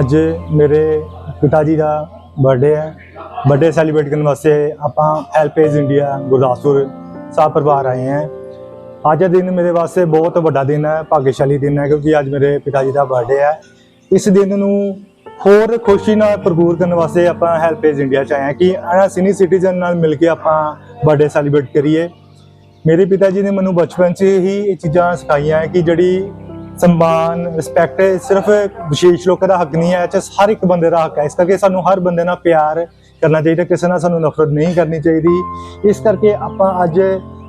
ਅੱਜ ਮੇਰੇ ਪਿਤਾ ਜੀ ਦਾ ਬਰਥਡੇ ਹੈ। ਬਰਥਡੇ ਸੈਲੀਬ੍ਰੇਟ ਕਰਨ ਵਾਸਤੇ ਆਪਾਂ ਹੈਲਪੇਜ ਇੰਡੀਆ ਗੁਰਦਾਸਪੁਰ ਸਾਹ ਪਰਿਵਾਰ ਆਏ ਹਾਂ। ਅੱਜ ਦਾ ਦਿਨ ਮੇਰੇ ਵਾਸਤੇ ਬਹੁਤ ਵੱਡਾ ਦਿਨ ਹੈ, ਭਾਗਸ਼ਾਲੀ ਦਿਨ ਹੈ ਕਿਉਂਕਿ ਅੱਜ ਮੇਰੇ ਪਿਤਾ ਜੀ ਦਾ ਬਰਥਡੇ ਹੈ। ਇਸ ਦਿਨ ਨੂੰ ਹੋਰ ਖੁਸ਼ੀ ਨਾਲ ਭਰਪੂਰ ਕਰਨ ਵਾਸਤੇ ਆਪਾਂ ਹੈਲਪੇਜ ਇੰਡੀਆ ਚ ਆਏ ਹਾਂ ਕਿ ਇਹਨਾਂ ਸੀਨੀਅਰ ਸਿਟੀਜ਼ਨ ਨਾਲ ਮਿਲ ਕੇ ਆਪਾਂ ਬਰਥਡੇ ਸੈਲੀਬ੍ਰੇਟ ਕਰੀਏ। ਮੇਰੇ ਪਿਤਾ ਜੀ ਨੇ ਮੈਨੂੰ ਬਚਪਨ 'ਚ ਹੀ ਇਹ ਚੀਜ਼ਾਂ ਸਿਖਾਈਆਂ ਹੈ ਕਿ ਜਿਹੜੀ ਸਨਮਾਨ ਰਿਸਪੈਕਟ ਸਿਰਫ ਵਿਸ਼ੇਸ਼ ਲੋਕਾਂ ਦਾ ਹੱਕ ਨਹੀਂ ਹੈ, ਇਹ 'ਚ ਹਰ ਇੱਕ ਬੰਦੇ ਦਾ ਹੱਕ ਹੈ। ਇਸ ਕਰਕੇ ਸਾਨੂੰ ਹਰ ਬੰਦੇ ਨਾਲ ਪਿਆਰ ਕਰਨਾ ਚਾਹੀਦਾ, ਕਿਸੇ ਨਾਲ ਸਾਨੂੰ ਨਫ਼ਰਤ ਨਹੀਂ ਕਰਨੀ ਚਾਹੀਦੀ। ਇਸ ਕਰਕੇ ਆਪਾਂ ਅੱਜ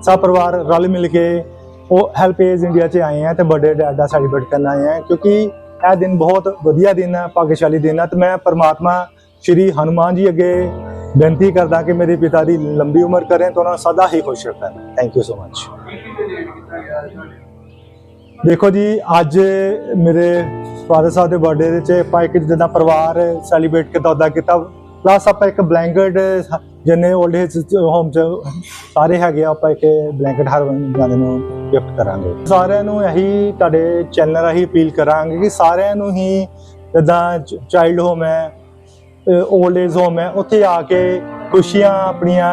ਸਭ ਪਰਿਵਾਰ ਰਲ ਮਿਲ ਕੇ ਉਹ ਹੈਲਪ ਏਜ ਇੰਡੀਆ 'ਚ ਆਏ ਹਾਂ ਤੇ ਬਰਥਡੇ ਡੈਡ ਦਾ ਸੈਲੀਬ੍ਰੇਟ ਕਰਨ ਆਏ ਹਾਂ, ਕਿਉਂਕਿ ਇਹ ਦਿਨ ਬਹੁਤ ਵਧੀਆ ਦਿਨ ਹੈ, ਭਾਗਸ਼ਾਲੀ ਦਿਨ ਹੈ ਤੇ ਮੈਂ ਪਰਮਾਤਮਾ ਸ਼੍ਰੀ ਹਨੂਮਾਨ ਜੀ ਅੱਗੇ ਬੇਨਤੀ ਕਰਦਾ ਕਿ ਮੇਰੇ ਪਿਤਾ ਦੀ ਲੰਬੀ ਉਮਰ ਕਰੇ ਤੇ ਉਹਨਾਂ ਨੂੰ ਸਦਾ ਹੀ ਖੁਸ਼ ਰੱਖਣ। ਥੈਂਕ ਯੂ ਸੋ ਮਚ ਦੇਖੋ ਜੀ ਅੱਜ ਮੇਰੇ ਫਾਦਰ ਸਾਹਿਬ ਦੇ ਬਰਥਡੇ ਦੇ ਚ ਆਪਾਂ ਇੱਕ ਜਿੱਦਾਂ ਪਰਿਵਾਰ ਸੈਲੀਬ੍ਰੇਟ ਕੀਤਾ ਉਹਦਾ ਕੀਤਾ। ਪਲੱਸ ਆਪਾਂ ਇੱਕ ਬਲੈਂਕਟ ਜਿੰਨੇ 올ਡ ਏਜ ਹੋਮ ਚ ਸਾਰੇ ਹੈਗੇ ਆ, ਆਪਾਂ ਇੱਕ ਬਲੈਂਕਟ ਹਰ ਬੰਦੇ ਨੂੰ ਗਿਫਟ ਕਰਾਂਗੇ। ਸਾਰਿਆਂ ਨੂੰ ਇਹੀ ਤੁਹਾਡੇ ਚੈਨਲ ਰਾਹੀਂ ਅਪੀਲ ਕਰਾਂਗੇ ਕਿ ਸਾਰਿਆਂ ਨੂੰ ਹੀ ਜਿੱਦਾਂ ਚਾਈਲਡ ਹੋਮ ਹੈ 올ਡ ਏਜ ਹੋਮ ਹੈ ਉੱਥੇ ਆ ਕੇ ਖੁਸ਼ੀਆਂ ਆਪਣੀਆਂ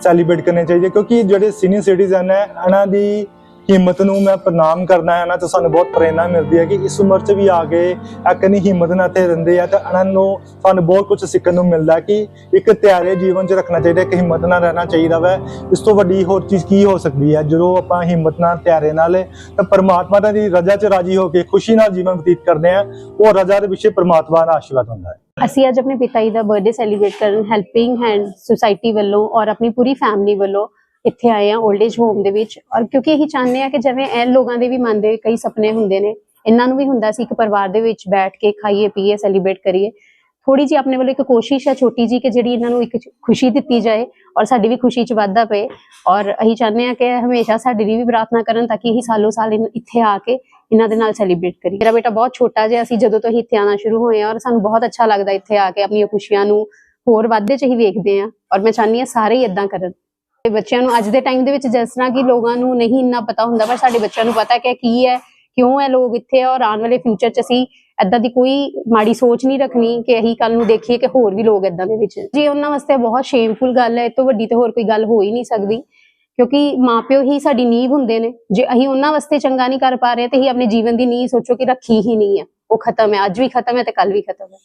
ਸੈਲੀਬ੍ਰੇਟ ਕਰਨੀਆਂ ਚਾਹੀਦੀਆਂ ਕਿਉਂਕਿ ਜਿਹੜੇ ਸੀਨੀਅਰ ਸਿਟੀਜ਼ਨ ਹੈ ਇਹਨਾਂ ਦੀ ਹਿੰਮਤ ਨੂੰ ਮੈਂ ਪ੍ਰਣਾਮ ਕਰਦਾ ਹਾਂ ਨਾ, ਤੇ ਸਾਨੂੰ ਬਹੁਤ ਪ੍ਰੇਰਣਾ ਮਿਲਦੀ ਹੈ ਕਿ ਇਸ ਉਮਰ 'ਚ ਵੀ ਆ ਗਏ ਆਪਣੀ ਹਿੰਮਤ ਨਾਲ ਤੇ ਰਹਿੰਦੇ ਆ, ਤੇ ਇਹਨਾਂ ਨੂੰ ਸਾਨੂੰ ਬਹੁਤ ਕੁਝ ਸਿੱਖਣ ਨੂੰ ਮਿਲਦਾ ਕਿ ਇੱਕ ਤਿਆਰੇ ਜੀਵਨ 'ਚ ਰੱਖਣਾ ਚਾਹੀਦਾ, ਇੱਕ ਹਿੰਮਤ ਨਾਲ ਰਹਿਣਾ ਚਾਹੀਦਾ ਵੈ। ਇਸ ਤੋਂ ਵੱਡੀ ਹੋਰ ਚੀਜ਼ ਕੀ ਹੋ ਸਕਦੀ ਹੈ? ਜਦੋਂ ਆਪਾਂ ਹਿੰਮਤ ਨਾਲ, ਤਿਆਰੇ ਨਾਲ, ਤਾਂ ਪਰਮਾਤਮਾ ਦੀ ਰਜ਼ਾ 'ਚ ਰਾਜੀ ਹੋ ਕੇ ਖੁਸ਼ੀ ਨਾਲ ਜੀਵਨ ਬਤੀਤ ਕਰਦੇ ਆ ਉਹ ਰਜ਼ਾ ਦੇ ਪਿੱਛੇ ਪਰਮਾਤਮਾ ਦਾ ਆਸ਼ੀਰਵਾਦ ਹੁੰਦਾ ਹੈ। ਅਸੀਂ ਅੱਜ ਆਪਣੇ ਪਿਤਾ ਜੀ ਦਾ ਬਰਥਡੇ ਸੈਲੀਬ੍ਰੇਟ ਕਰਨ ਹੈਲਪਿੰਗ ਹੈਂਡ ਸੁਸਾਇਟੀ ਵੱਲੋਂ ਔਰ ਆਪਣੀ ਪੂਰੀ ਫੈਮਿਲੀ ਵੱਲੋਂ ਇੱਥੇ ਆਏ ਆ 올ਡ ਏਜ ਹੋਮ ਦੇ ਵਿੱਚ। ਔਰ ਕਿਉਂਕਿ ਇਹੀ ਚਾਹੁੰਦੇ ਆ ਕਿ ਜਿਵੇਂ ਇਹ ਲੋਕਾਂ ਦੇ ਵੀ ਮਨ ਦੇ ਕਈ ਸੁਪਨੇ ਹੁੰਦੇ ਨੇ, ਇਹਨਾਂ ਨੂੰ ਵੀ ਹੁੰਦਾ ਸੀ ਇੱਕ ਪਰਿਵਾਰ ਦੇ ਵਿੱਚ ਬੈਠ ਕੇ ਖਾਈਏ, ਪੀਏ ਸੈਲੀਬ੍ਰੇਟ ਕਰੀਏ। ਥੋੜੀ ਜੀ ਆਪਣੇ ਵੱਲੋਂ ਇੱਕ ਕੋਸ਼ਿਸ਼ ਹੈ ਛੋਟੀ ਜੀ ਕਿ ਜਿਹੜੀ ਇਹਨਾਂ ਨੂੰ ਇੱਕ ਖੁਸ਼ੀ ਦਿੱਤੀ ਜਾਏ ਔਰ ਸਾਡੀ ਵੀ ਖੁਸ਼ੀ ਚ ਵਾਧਾ ਪਏ। ਔਰ ਅਸੀਂ ਚਾਹੁੰਦੇ ਆ ਕਿ ਹਮੇਸ਼ਾ ਸਾਡੇ ਲਈ ਵੀ ਪ੍ਰਾਰਥਨਾ ਕਰਨ ਤਾਂ ਕਿ ਇਹੀ ਸਾਲੋ ਸਾਲ ਇਨ- ਇੱਥੇ ਆ ਕੇ ਇਹਨਾਂ ਦੇ ਨਾਲ ਸੈਲੀਬ੍ਰੇਟ ਕਰੀਏ। ਮੇਰਾ ਬੇਟਾ ਬਹੁਤ ਛੋਟਾ ਜਿਹਾ ਅਸੀਂ ਜਦੋਂ ਤੋਂ ਹੀ ਇੱਥੇ ਆਉਣਾ ਸ਼ੁਰੂ ਹੋਏ ਆ ਔਰ ਸਾਨੂੰ ਬਹੁਤ ਅੱਛਾ ਲੱਗਦਾ ਇੱਥੇ ਆ ਕੇ ਆਪਣੀਆਂ ਖੁਸ਼ੀਆਂ ਨੂੰ ਹੋਰ ਵਾਧੇ ਚ ਹੀ ਵੇਖਦੇ ਆ। ਔਰ ਮੈਂ ਚਾਹੁੰਦੀ ਆ ਸਾਰੇ ਹੀ ਇਦਾਂ ਕਰਨ। ਤੇ ਬੱਚਿਆਂ ਨੂੰ ਅੱਜ ਦੇ ਟਾਈਮ ਦੇ ਵਿੱਚ ਜਿਸ ਤਰ੍ਹਾਂ ਕਿ ਲੋਕਾਂ ਨੂੰ ਨਹੀਂ ਇੰਨਾ ਪਤਾ ਹੁੰਦਾ, ਪਰ ਸਾਡੇ ਬੱਚਿਆਂ ਨੂੰ ਪਤਾ ਕਿ ਕੀ ਹੈ, ਕਿਉਂ ਹੈ ਲੋਕ ਇੱਥੇ ਔਰ ਆਉਣ ਵਾਲੇ ਫਿਊਚਰ 'ਚ ਅਸੀਂ ਐਦਾਂ ਦੀ ਕੋਈ ਮਾੜੀ ਸੋਚ ਨਹੀਂ ਰੱਖਣੀ ਕਿ ਅਸੀਂ ਕੱਲ ਨੂੰ ਦੇਖੀਏ ਕਿ ਹੋਰ ਵੀ ਲੋਕ ਐਦਾਂ ਦੇ ਵਿੱਚ ਜੀ, ਉਹਨਾਂ ਵਾਸਤੇ ਬਹੁਤ ਸ਼ੇਮਫੁਲ ਗੱਲ ਹੈ, ਇਹ ਤੋਂ ਵੱਡੀ ਤੇ ਹੋਰ ਕੋਈ ਗੱਲ ਹੋ ਹੀ ਨਹੀਂ ਸਕਦੀ, ਕਿਉਂਕਿ ਮਾਪਿਓ ਹੀ ਸਾਡੀ ਨੀਂਹ ਹੁੰਦੇ ਨੇ। ਜੇ ਅਸੀਂ ਉਹਨਾਂ ਵਾਸਤੇ ਚੰਗਾ ਨਹੀਂ ਕਰ ਪਾ ਰਹੇ ਤੇ ਅਸੀਂ ਆਪਣੇ ਜੀਵਨ ਦੀ ਨੀਂਹ ਸੋਚੋ ਕਿ ਰੱਖੀ ਹੀ ਨਹੀਂ ਹੈ ਉਹ ਖਤਮ ਹੈ, ਅੱਜ ਵੀ ਖਤਮ ਹੈ ਤੇ ਕੱਲ ਵੀ ਖਤਮ ਹੈ।